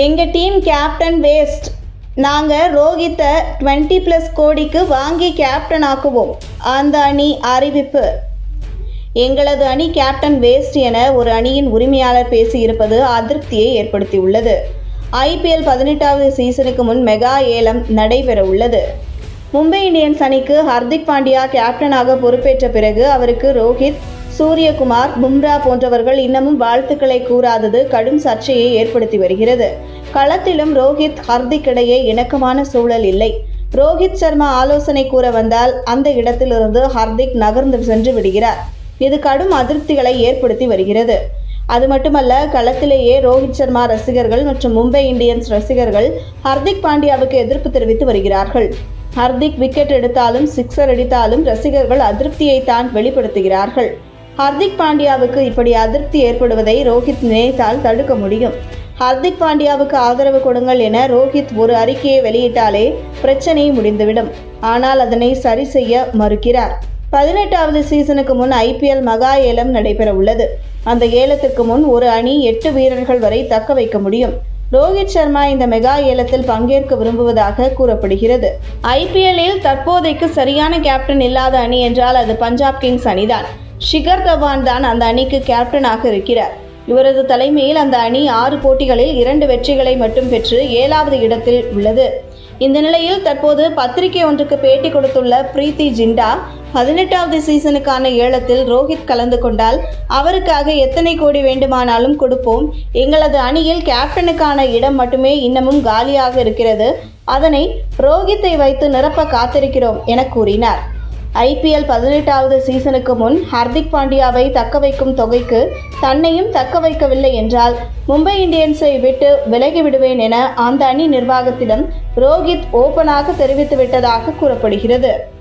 எங்கள் team captain waste. நாங்கள் ரோஹித்தை twenty plus கோடிக்கு வாங்கி கேப்டன் ஆக்குவோம். அந்த அணி அறிவிப்பு. எங்களது அணி கேப்டன் வேஸ்ட் என ஒரு அணியின் உரிமையாளர் பேசியிருப்பது அதிருப்தியை ஏற்படுத்தியுள்ளது. ஐபிஎல் பதினெட்டாவது சீசனுக்கு முன் மெகா ஏலம் நடைபெற உள்ளது. மும்பை இந்தியன்ஸ் அணிக்கு ஹர்திக் பாண்டியா கேப்டனாக பொறுப்பேற்ற பிறகு அவருக்கு ரோஹித் சூரியகுமார் பும்ரா போன்றவர்கள் இன்னமும் வாழ்த்துக்களை கூறாதது கடும் சர்ச்சையை ஏற்படுத்தி வருகிறது. களத்திலும் ரோஹித் ஹர்திக் இடையே இணக்கமான சூழல் இல்லை. ரோஹித் சர்மா ஆலோசனை கூற வந்தால் அந்த இடத்திலிருந்து ஹர்திக் நகர்ந்து சென்று விடுகிறார். இது கடும் அதிருப்திகளை ஏற்படுத்தி வருகிறது. அது மட்டுமல்ல களத்திலேயே ரோஹித் சர்மா ரசிகர்கள் மற்றும் மும்பை இந்தியன்ஸ் ரசிகர்கள் ஹர்திக் பாண்டியாவுக்கு எதிர்ப்பு தெரிவித்து வருகிறார்கள். ஹர்திக் விக்கெட் எடுத்தாலும் சிக்ஸர் அடித்தாலும் ரசிகர்கள் அதிருப்தியை தான் வெளிப்படுத்துகிறார்கள். ஹர்திக் பாண்டியாவுக்கு இப்படி அதிருப்தி ஏற்படுவதை ரோஹித் நினைத்தால் தடுக்க முடியும். ஹர்திக் பாண்டியாவுக்கு ஆதரவு கொடுங்கள் என ரோஹித் ஒரு அறிக்கையை வெளியிட்டாலே பிரச்சனை முடிந்துவிடும். ஆனால் அதனை சரி செய்ய மறுக்கிறார். பதினெட்டாவது சீசனுக்கு முன் ஐபிஎல் மகா ஏலம் நடைபெற உள்ளது அந்த ஏலத்திற்கு முன் ஒரு அணி எட்டு வீரர்கள் வரை தக்க வைக்க முடியும். ரோஹித் சர்மா இந்த மெகா ஏலத்தில் பங்கேற்க விரும்புவதாக கூறப்படுகிறது. ஐபிஎல்லில் தற்போதைக்கு சரியான கேப்டன் இல்லாத அணி என்றால் அது பஞ்சாப் கிங்ஸ் அணிதான். ஷிகர் தவான் தான் அந்த அணிக்கு கேப்டனாக இருக்கிறார். இவரது தலைமையில் அந்த அணி ஆறு போட்டிகளில் இரண்டு வெற்றிகளை மட்டும் பெற்று ஏழாவது இடத்தில் உள்ளது. இந்த நிலையில் தற்போது பத்திரிகை ஒன்றுக்கு பேட்டி கொடுத்துள்ள பிரீத்தி ஜிண்டா பதினெட்டாவது சீசனுக்கான ஏலத்தில் ரோஹித் கலந்து கொண்டால் அவருக்காக எத்தனை கோடி வேண்டுமானாலும் கொடுப்போம். எங்களது அணியில் கேப்டனுக்கான இடம் மட்டுமே இன்னமும் காலியாக இருக்கிறது. அதனை ரோஹித்தை வைத்து நிரப்ப காத்திருக்கிறோம் என கூறினார். ஐபிஎல் பதினெட்டாவது சீசனுக்கு முன் ஹர்திக் பாண்டியாவை தக்க வைக்கும் தொகைக்கு தன்னையும் தக்க வைக்கவில்லை என்றால் மும்பை இந்தியன்ஸை விட்டு விலகி விடுவேன் என அந்த அணி நிர்வாகத்திடம் ரோஹித் ஓபனாக தெரிவித்து விட்டதாக கூறப்படுகிறது.